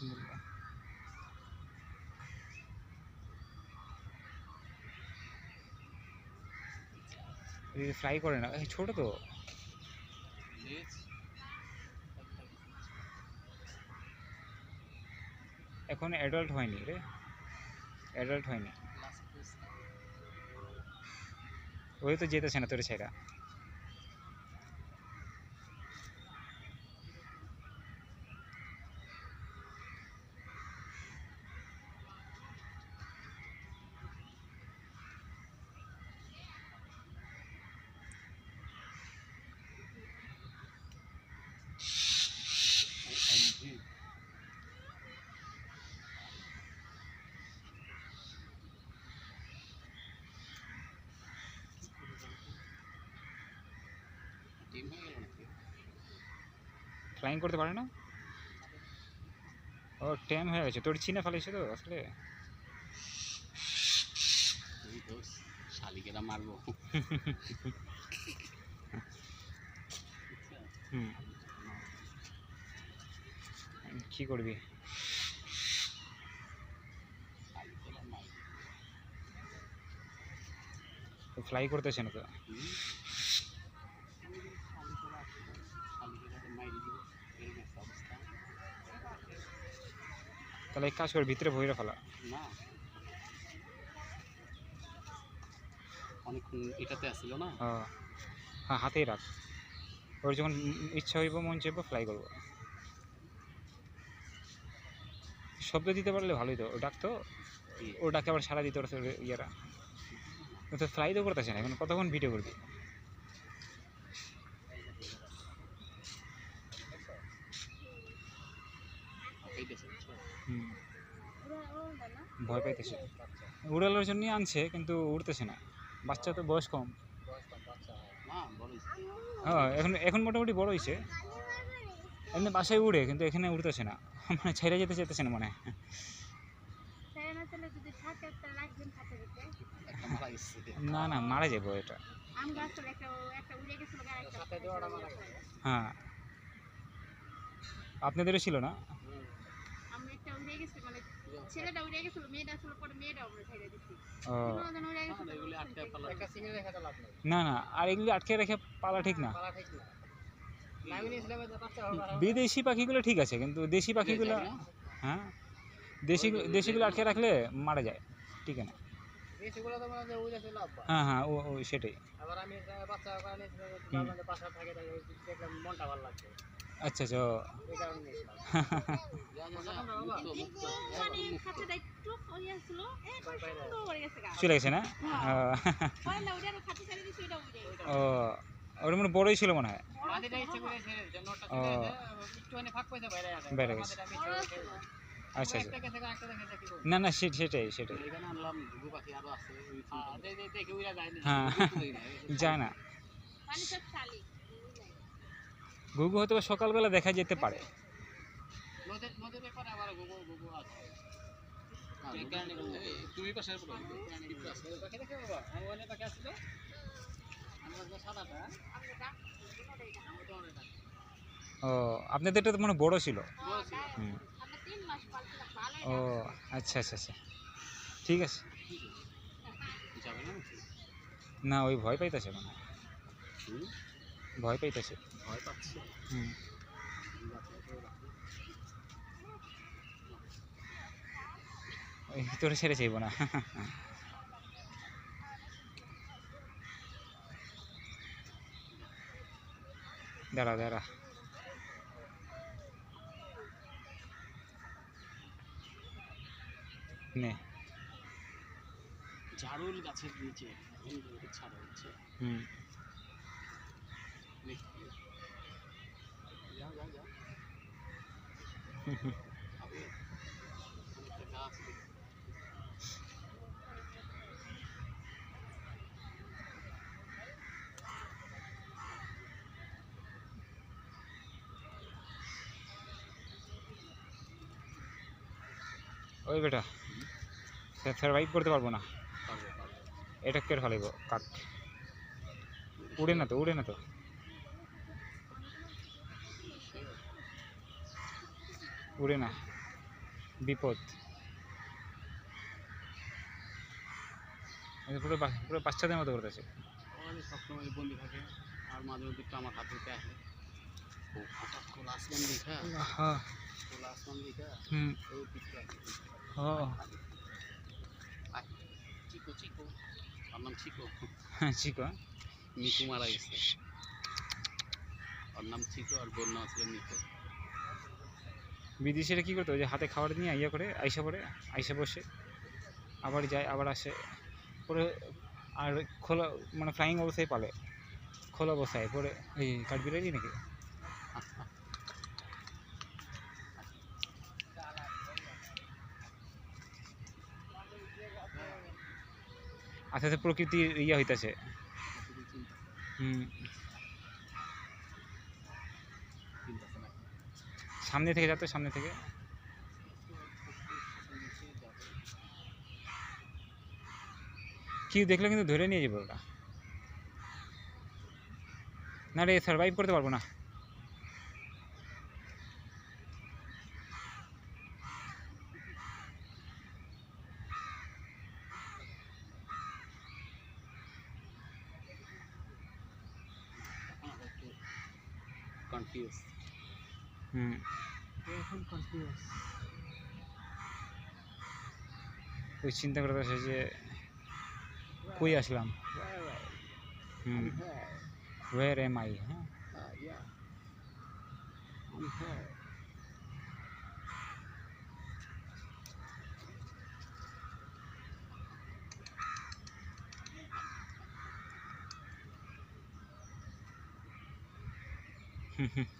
বিসমিল্লাহ ফ্রাই করে না এই ছোট তো। এখন অ্যাডাল্ট হয়নি রে। অ্যাডাল্ট হয়নি। ওই তো যেতেছে না তোর ছেড়া। ফ্লাইং করতে পারে না? ও টাইম হয়ে গেছে। তোর চিনে ফেলেছে তো আসলে। শালিকেরা মারবো। হুম। কি করবি? ফ্লাই করতেছে না তো হুম? শালিকেরা আসবে, শালিকেরা মাইরে দিবে এরকম একটা অবস্থা তাহলে এক কাজ করে ভিতরে ভইরা ফেলা। না। অনেকক্ষণ এটাতে আসছিল না? ও, হ্যাঁ হাতেই রাখ। ওর যখন ইচ্ছা হইব মন চাইব ফ্লাই করব। শব্দ দিতে পারলে ভালোই তো ও ডাকতো কি? ও ডাকে আবার সারা দিতে পারছে ইয়েরা। তো ফ্লাই তো করতেছে না এখন কতক্ষণ ভিডিও করবি পাইতেছে, বুঝছ? হুম ভয় পাইতেছে। উড়ালোর জন্যই আনছে কিন্তু উড়তেছে না। বাচ্চা তো বয়স কম। না হ্যাঁ এখন এখন মোটামুটি বড় হয়েছে এমনি বাসায় উড়ে কিন্তু এখানে উড়তেছে না। মানে ছেড়ে যেতে চাইতেছে না মনে হয়। না না না মারা যাব এটা। আম গাছ তো একটা একটা উড়ে গেছিল গায়ে একটা হ্যাঁ। আপনাদেরও ছিল না আমরা একটা উড়ে গেছে মানে ছেলেটা উড়ে গেছিল মেয়েটা ছিল পরে মেয়েটা আমরা ছেড়ে গেছিল না, এগুলি আটকে পালা না না আর এগুলি আটকে রেখে পালা ঠিক না বিদেশি পাখিগুলো ঠিক আছে কিন্তু দেশি পাখিগুলো হ্যাঁ দেশি দেশিগুলো আটকে রাখলে মারা যায় ঠিক না মানে হ্যাঁ হ্যাঁ ও ও সেটাই আবার আমি বাচ্চা থাকে মনটা ভালো লাগছে আচ্ছা আচ্ছা গেছে চলে গেছে না ও, ওটা মনে বড়ই ছিল মনে হয় ও। গেছে। বড় দিয়েছি। আচ্ছা আচ্ছা গেছে। না না সেটাই সেটাই হ্যাঁ, যায় না ঘুঘু হয়তো বা সকালবেলা দেখা যেতে পারে। নদীর- নদীর এপারে আবার গুগু- গুগু আছে। না, এই তুমি পাশে পড়ো, একটু আছে। পাখি দেখে বাবা? আমি ওখানে পাখি আসছিল। আমি বলছি, সাদাটা, আমরা ডাক আমি তো অনেক ও আপনাদেরটা তো মনে হয় বড় ছিল। ও আচ্ছা আচ্ছা আচ্ছা। ঠিক আছে। না না ওই ভয় পাইতেছে মনে হয়। হুম? ভয় পাইতেছে। ভয় পাচ্ছে। হুম। ওই তোরে ছেড়ে চাইব না। দাঁড়া দাঁড়া। নে। জারুল গাছের নিচে ছাড়া হচ্ছে। হুম যা যা যা খাবে অনেকটা গাছ দেখি। ওই বেটা সার্ভাইভ করতে পারব না। এটা কেটে ফেলাইব কাক? উড়ে না তো উড়ে না তো। উড়ে না। বিপদ। এই পুরো পুরো বাচ্চাদের মতো করতেছে ওরা সবসময় বন্দি থাকে আর মাঝে মধ্যে একটু আমার হাতে আসে ও হঠাৎ খোলা আসমান দেখা হ্যাঁ? খোলা আসমান দেখা হুম। আয়, চিকো চিকো। ওর নাম চিকো। হ্যাঁ চিকো মিকু মারা গেছে। ওর নাম চিকো আর বোন নাম ছিল মিকু। বিদেশিরা কী করতো? যে হাতে খাবার নিয়ে ইয়ে করে, আইসা পড়ে, আইসা বসে, আবার যায়, আবার আসে। পরে আর খোলা মানে ফ্লাইং অবস্থায় পালে। খোলা অবস্থায় পরে এই কাঠবিড়ালি নাকি। আস্তে আস্তে প্রকৃতির ইয়ে হইতাছে। হুম চিন্তা আছে না সামনে থেকে যাতো, সামনে থেকে। কেউ দেখলে কিন্তু ধরে নিয়ে যাবে ওটা না রে সার্ভাইভ করতে পারব না। কনফিউজ হুম এখন কনফিউজ ওই চিন্তা করতেছে যে কই আসলাম হুম ওয়ের এম আই হ্যাঁ yeah I'm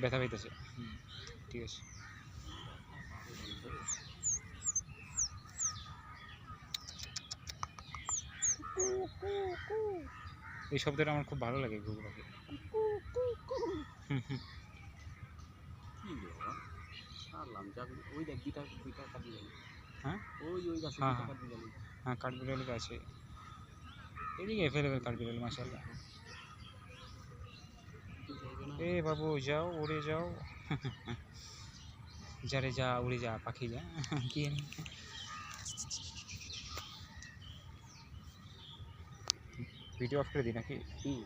ব্যথা পাইতেছে। ঠিক আছে। এই শব্দটা আমার খুব ভালো লাগে ঘুঘু পাখি। হ্যাঁ? হ্যাঁ, হ্যাঁ। হ্যাঁ কাঠবিড়ালি আছে। এদিকে অ্যাভেলেবেল কাঠবিড়ালি মাসাল্লাহ এ বাবু, যাও, উড়ে যাও। যারে যা, উড়ে যা, পাখি যা। কি? ভিডিও অফ করে দিই নাকি? হুম